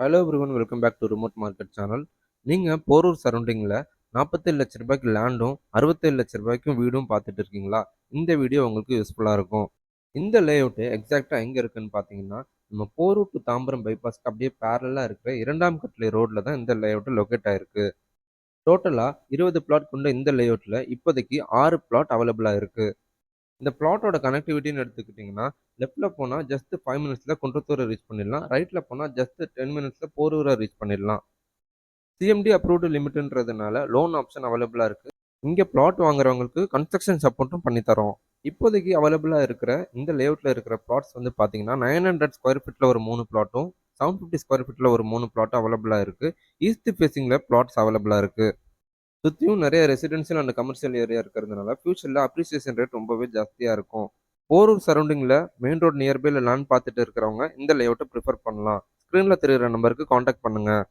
Hello everyone welcome back to remote market channel நீங்கள் போரூர் சரௌண்டிங்கில் நாற்பத்தேழு லட்ச ரூபாய்க்கு லேண்டும் அறுபத்தேழு லட்ச ரூபாய்க்கும் வீடும் பார்த்துட்டு இருக்கீங்களா? இந்த வீடியோ உங்களுக்கு யூஸ்ஃபுல்லாக இருக்கும். இந்த லேஅவுட்டு எக்ஸாக்டாக எங்கே இருக்குன்னு பார்த்தீங்கன்னா நம்ம போரூர் டு தாம்பரம் பைபாஸ்க்கு அப்படியே பேரலாக இருக்கிற இரண்டாம் கட்லை ரோட்டில் தான் இந்த லேஅவுட்டு லொக்கேட் ஆகிருக்கு டோட்டலாக இருபது பிளாட் கொண்ட இந்த லேஅவுட்டில் இப்போதைக்கு ஆறு பிளாட் அவைலபிளாக இருக்குது இந்த பிளாட்டோட கனெக்டிவிட்டின்னு எடுத்துக்கிட்டிங்கன்னா லெஃப்ட்டில் போனால் ஜஸ்ட் ஃபைவ் மினிட்ஸில் குன்றத்தூரை ரீச் பண்ணிடலாம். ரைட்டில் போனால் ஜஸ்ட் டென் மினிட்ஸில் போரூரை ரீச் பண்ணிடலாம். சிஎம்டி அப்ரூவ்டு லிமிட்டுன்றதுனால லோன் ஆப்ஷன் அவைலபிளாக இருக்குது இங்கே பிளாட் வாங்குறவங்களுக்கு கன்ஸ்ட்ரக்ஷன் சப்போர்ட்டும் பண்ணித்தரோம். இப்போதைக்கு அவைலபிளாக இருக்கிற இந்த லேஅவுட்டில் இருக்கிற பிளாட்ஸ் வந்து பார்த்தீங்கன்னா நைன் ஹண்ட்ரட் ஸ்கொயர் ஃபீட்டில் ஒரு மூணு பிளாட்டும் செவன் ஃபிஃப்டி ஸ்கொயர் ஃபீட்டில் ஒரு மூணு பிளாட்டும் அவைலபிளாக இருக்குது ஈஸ்ட் ஃபேஸிங்கில் பிளாட்ஸ் அவைலபிளாக இருக்குது சுற்றியும் நிறைய ரெசிடென்ஷியல் அண்ட் கமர்ஷியல் ஏரியா இருக்கிறதுனால ஃபியூச்சரில் அப்ரிசியேஷன் ரேட் ரொம்பவே ஜாஸ்தியாக இருக்கும். போரூர் சரௌண்டிங்கில் மெயின் ரோட் நியர்பைல லேண்ட் பார்த்துட்டு இருக்கிறவங்க இந்த லேஅவுட்டை ப்ரிஃபர் பண்ணலாம். ஸ்க்ரீனில் தெரிகிற நம்பருக்கு காண்டாக்ட் பண்ணுங்கள்